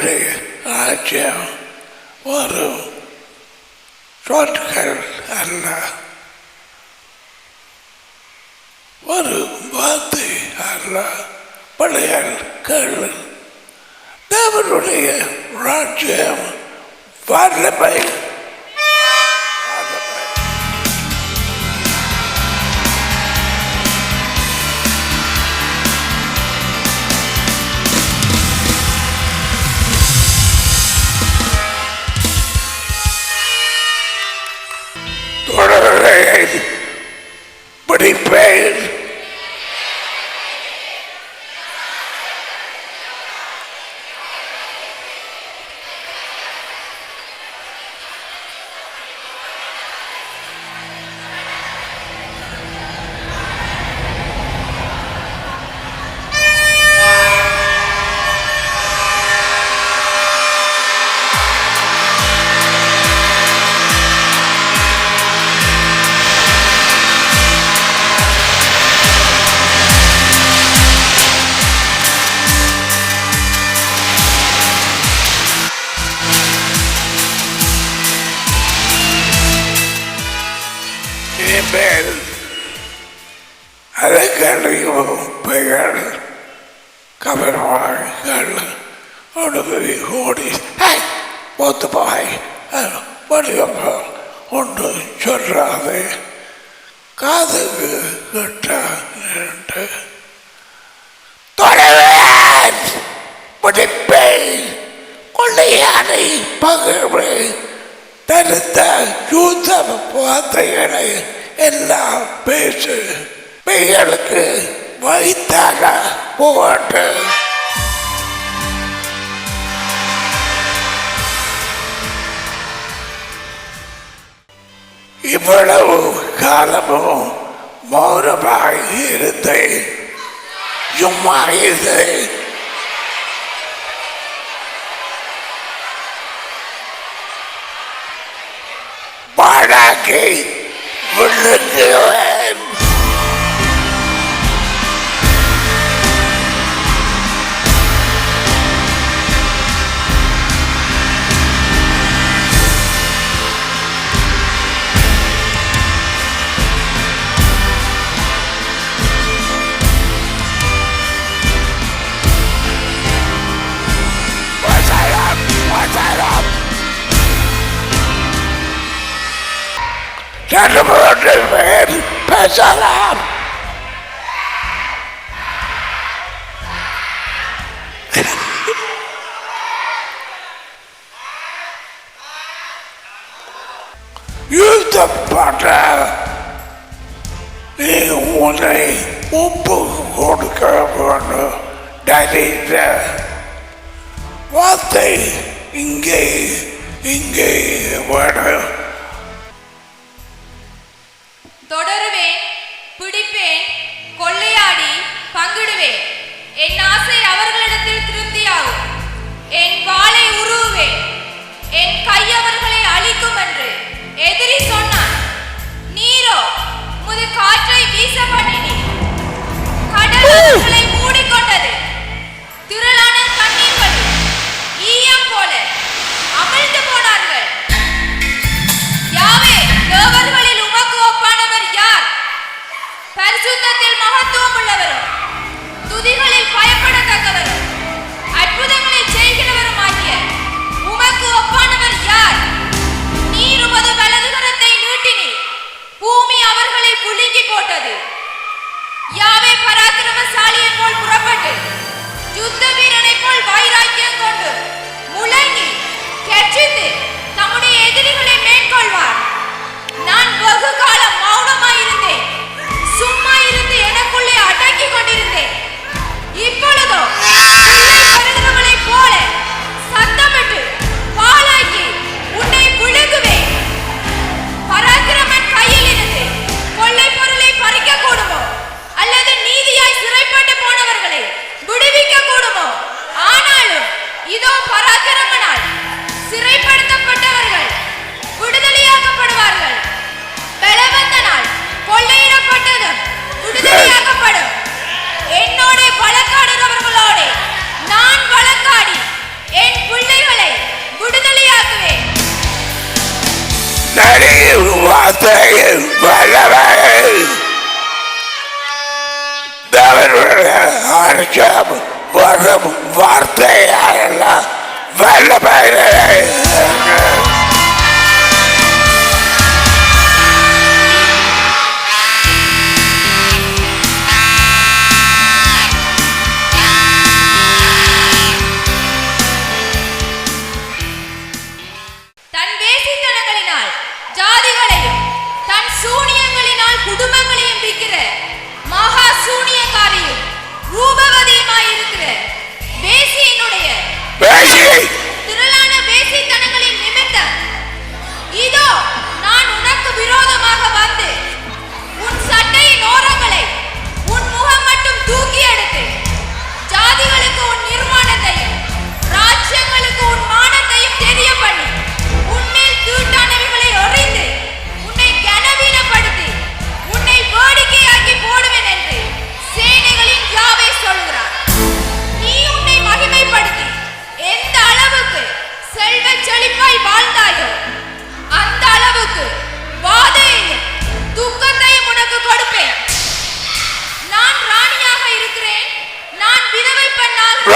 அவருடைய ராஜ்யம். வரும் சொற்கள் அல்ல. வரும் வார்த்தை அல்ல. பழையால் கேளு தேவனுடைய ராஜ்யம் வல்லமை. ஆகவே தடுத்த யூதப் வார்த்தைகளை எல்லாம் பேசு. பெயருக்கு வைத்தாக போட்டு. இவ்வளவு காலமும் மௌனமாக இருந்தேன். சும்மா இருந்தேன் Jackie, for the new end. இந்த பாட்டை நீ உன்னை ஒப்பு கொடுக்க வேண்டும் டைரக்ட வார்த்தை இங்கே இங்கே வேணும் வார்த்தையின் வல்லமை தேவனுடைய அர்த்தம் வரும் வார்த்தையால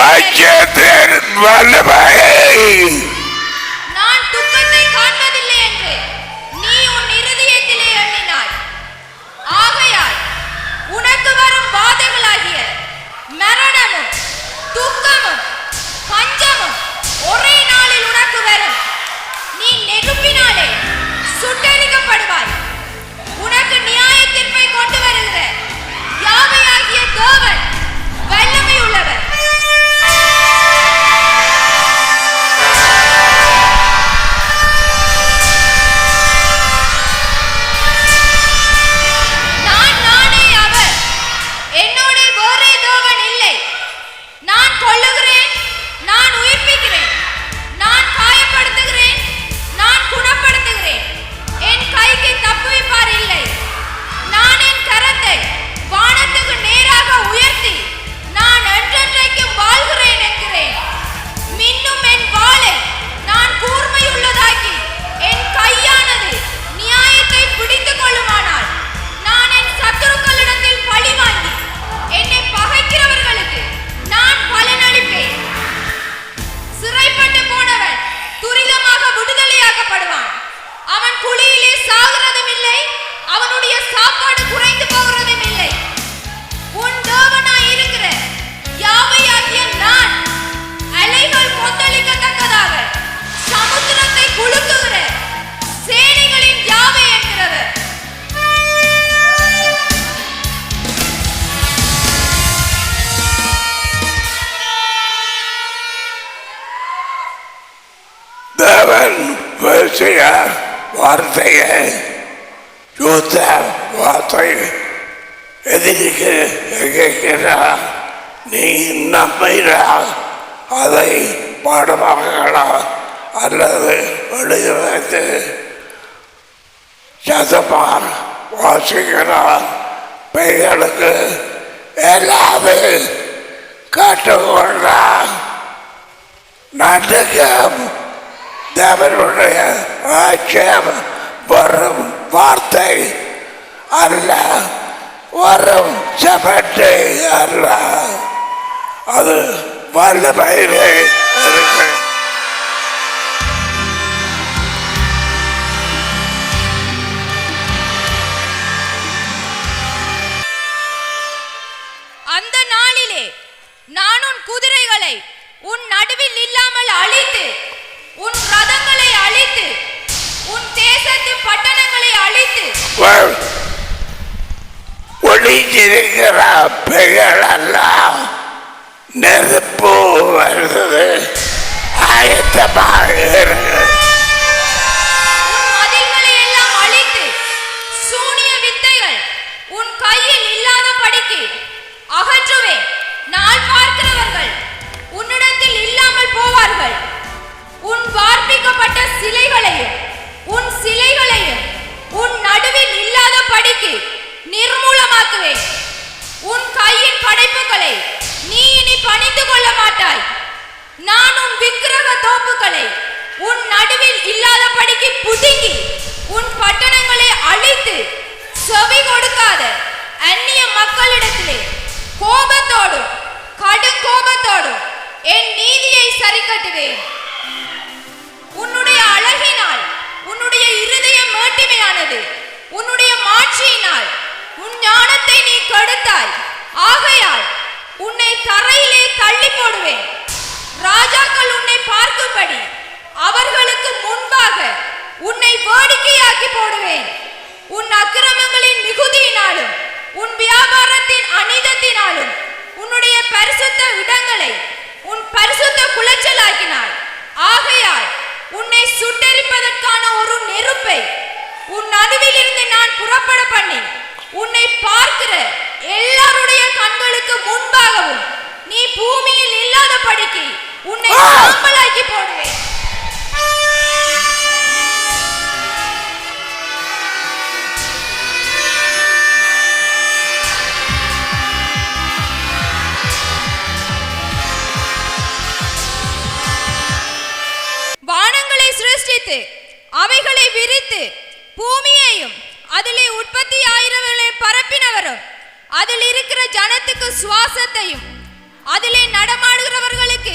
பெண்ணாக வல்லமை நான் துக்கத்தை காண்பதில்லை என்று நீ உன் இருதயத்திலே எண்ணினாய். ஆகையால் உனக்கு வரும் பாதைகளாகிய மரணமும் துக்கமும் பஞ்சமும் ஒரே நாளில் உனக்கு வரும். நீ நெருப்பினாலே சுட்டெரிக்கப்படுவாய். உனக்கு நியாய தீர்ப்பை அவன் பேசிய வார்த்தையை யூத்த வார்த்தை எதிர்க்கு கேட்கிறா நீ நம்பினா அதை பாடமாகலா அல்லது வெளியிலிருந்து வைத்து வாசிக்கிறார். பெய்களுக்கு எல்லாமே கற்றுக்கொண்டார் நாட்டுக்கம் தேவனுடைய ஆட்சியம் வரும் வார்த்தை அல்ல வரும் சபட்டை அல்ல. அது வல்லமையிலே இருக்கு. அந்த நாளிலே நான் உன் குதிரைகளை உன் நடுவில் இல்லாமல் அழித்து உன் ரதங்களை அழித்து உன் தேசத்து பட்டணங்களை அழித்து. ஒளிஞ்சிருக்கிற பெயரெல்லாம் நெருப்பு வருது. ஆயத்தமாக இருக்கிறது சிலைகளையும் உன் சிலைகளையும் உன் நடுவில் இல்லாத படிக்கு நிர்மூலமாக்குவேன். உன் கையின் படைப்புகளை நீ இனி பணிந்து கொள்ள மாட்டாய். நான் உன் விக்கிரக தோப்புகளை உன் நடுவில் இல்லாத படிக்கு புதுங்கி அதிலே உற்பத்தி ஆயிரவர்களை பரப்பினவரும் அதில் இருக்கிற ஜனத்துக்கு சுவாசத்தையும் அதிலே நடமாடுகிறவர்களுக்கு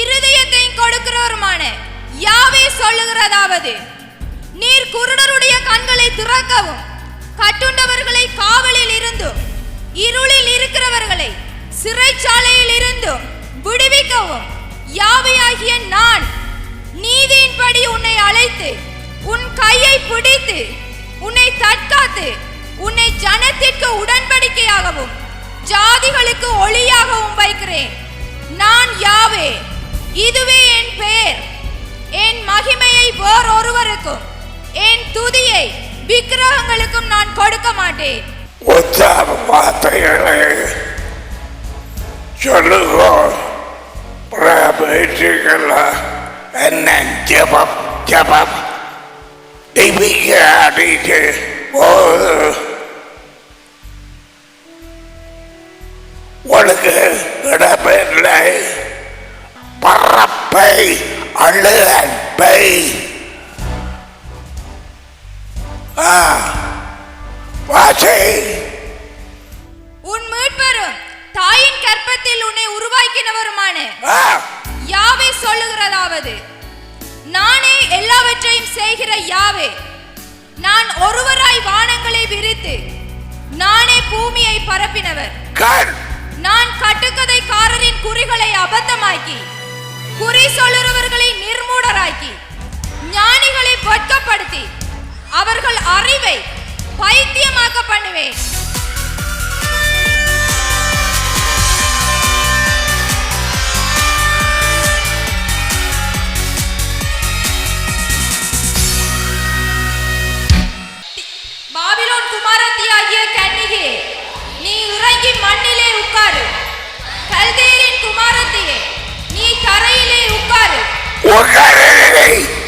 இருதயத்தையும் கொடுக்கிறவருமான யாவே சொல்லுகிறதாவது நீர் குருடருடைய கண்களை திறக்கவும் கட்டுண்டவர்களை காவலில் இருந்தும் இருளில் இருக்கிறவர்களை சிறைச்சாலையில் இருந்தும் விடுவிக்கவும் யாவையாகிய நான் நீதியின்படி உன்னை அழைத்து உன் கையை பிடித்து உன்னை தற்காத்து உன்னை ஜனத்திற்கு உடன்படிக்கையாகவும் ஜாதிகளுக்கு ஒளியாகவும் வைக்கிறேன். நான் யாவே? இதுவே என் பெயர். என் மகிமையை வேறொருவருக்கும் என் துதியை விக்கிரகங்களுக்கும் நான் கொடுக்க மாட்டேன். உத்தார வார்த்தைகளை சொல்லுங்க பிரபேசிகள என்ன ஜபம்? ஜபம். உனக்கு இடமில்லை. பறப்பை அழுகற்பை ஆ வாசை. உன் மீட்பரும் தாயின் கற்பத்தில் உன்னை உருவாக்கினவருமான யாவே சொல்லுகிறதாவது? நானே எல்லாவற்றையும் செய்கிற யாவே. நான் ஒருவராய் வானங்களை விரித்து நானே பூமியை பரப்பினவர். நான் கட்டுக்கதைக்காரரின் குறிகளை அபத்தமாக்கி குறி சொல்லுறவர்களை நிர்மூடராக்கி ஞானிகளை வெட்கப்படுத்தி அவர்கள் அறிவை பைத்தியமாக்க பண்ணுவேன்.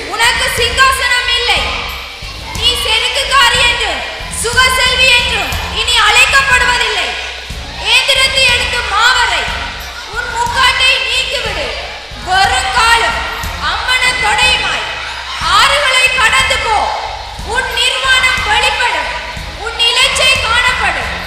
உனக்கு சிங்காசனம் இல்லை. நீ செருக்குக்காரி என்று சுகசெல்வி என்றும் இனி அழைக்கப்படுவதில்லை. ஏந்திரத்தை எடுத்து மாவரை உன் முக்காட்டை நீக்கிவிடு. வருங்காலம் அம்மன தொடையுமாய். ஆறுகளை கடந்து போ. உன் நிர்வாணம் வெளிப்படும். உன் இலைச்சை காணப்படும்.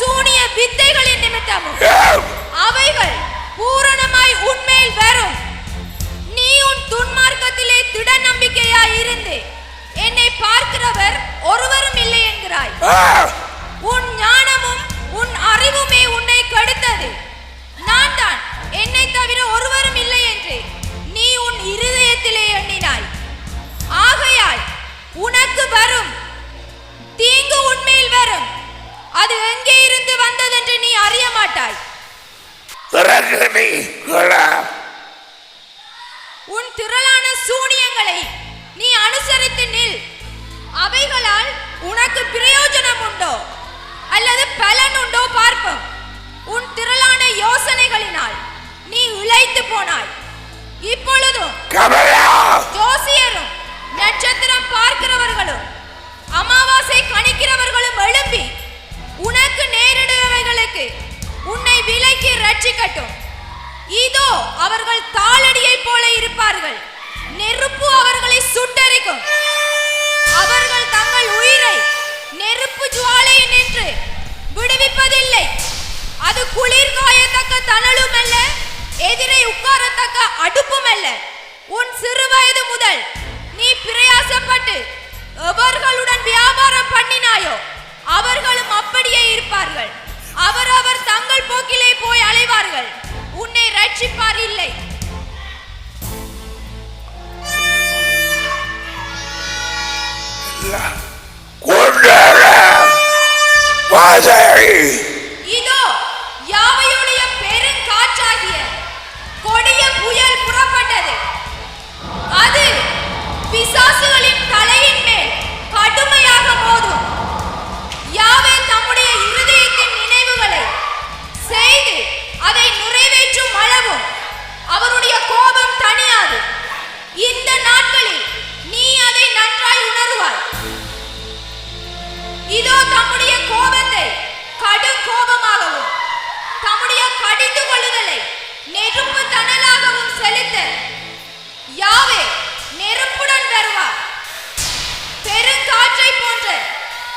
சூனிய வித்தைகளின் நிமித்தமும். ஏம் அவைகள் பூரணமாய் உன்மேல் வரும். நீ உன் துன்மார்க்கத்திலே திட நம்பிக்கையாய் இருந்து என்னை பார்க்கிறவர் ஒருவரும் இல்லை என்கிறாய். உன் ஞானமும் உன் அறிவுமே உன்னை கெடுத்தது. நான் தான் என்னை தவிர ஒருவரும் இல்லை என்று நீ உன் இருதயத்திலே எண்ணினாய். ஆகையால் உனக்கு வரும் இருக்கும் அவர்கள் தங்கள் உயிரை நெருப்பு ஜுவாலையை நின்று விடுவிப்பதில்லை. அது குளிர் காயத்தக்க தணலும் அல்ல எதிரை உட்காரத்தக்க அடுப்பும் அல்ல. உன் சிறு வயது முதல் நீ பிரயாசப்பட்டு எவர்களுடன் வியாபாரம் பண்ணினாயோ அவர்களும் அப்படியே இருப்பார்கள். அவரவர் தங்கள் போக்கிலே போய் அலைவார்கள். உன்னை ரட்சிப்பார் இல்லை.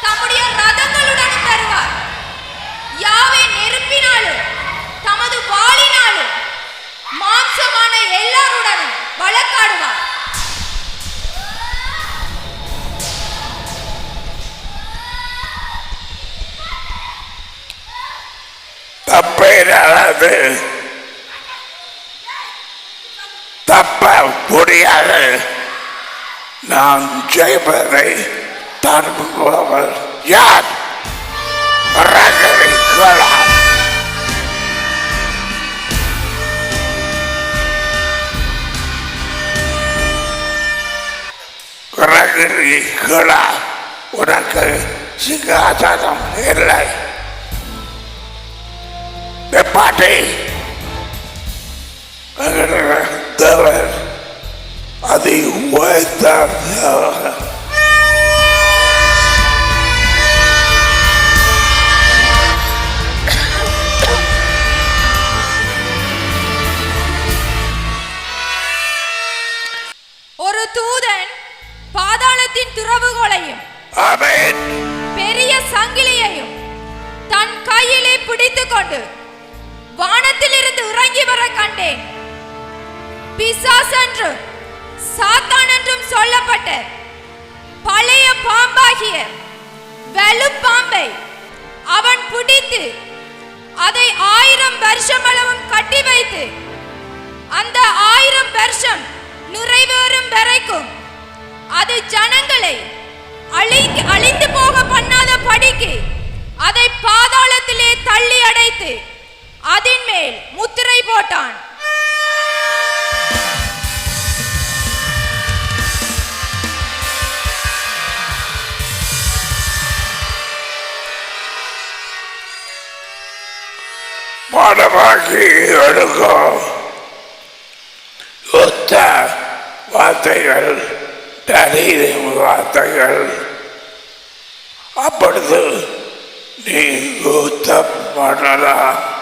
தம்முடைய ரதங்களுடன் தருவார். யாவே நெருப்பினாலும் தமது வாளினாலும் மாம்சமான எல்லாருடனும் வழக்காடுவார். தப்பை தப்ப முடியாது. நான் ஜெயிப்பதை தடுப்பவர் யார் பிரகதிகளா பிரகதிகளா உனக்கு சிங்காசனம் இல்லை பாட்டை தேவர் அதை உழைத்தார் ஒரு தூதன் பாதாளத்தின் திறவுகோலையும் ஆமென். பெரிய சங்கிலியையும் தன் கையிலே பிடித்துக்கொண்டு வானத்திலிருந்து இறங்கி வர கண்டேன். பிசாஸ் என்றும் சாத்தான் என்றும் சொல்லப்பட்ட பழைய பாம்பாகிய வெளுப்பாம்பை அவன் பிடித்து அதை ஆயிரம் வருஷம் அளவும் கட்டி வைத்து அந்த ஆயிரம் வருஷம் நிறைவேறும் வரைக்கும் அது ஜனங்களை அழிந்து அழிந்து போக பண்ணாத படிக்கு அதை பாதாளத்திலே தள்ளி அடைத்து அதன் மேல் முத்திரை போட்டான். பாடமாக்கி எடுக்கும் யுத்த வார்த்தைகள் தனீரின் வார்த்தைகள். அப்பொழுது நீ யுத்தம் பண்ணலாம்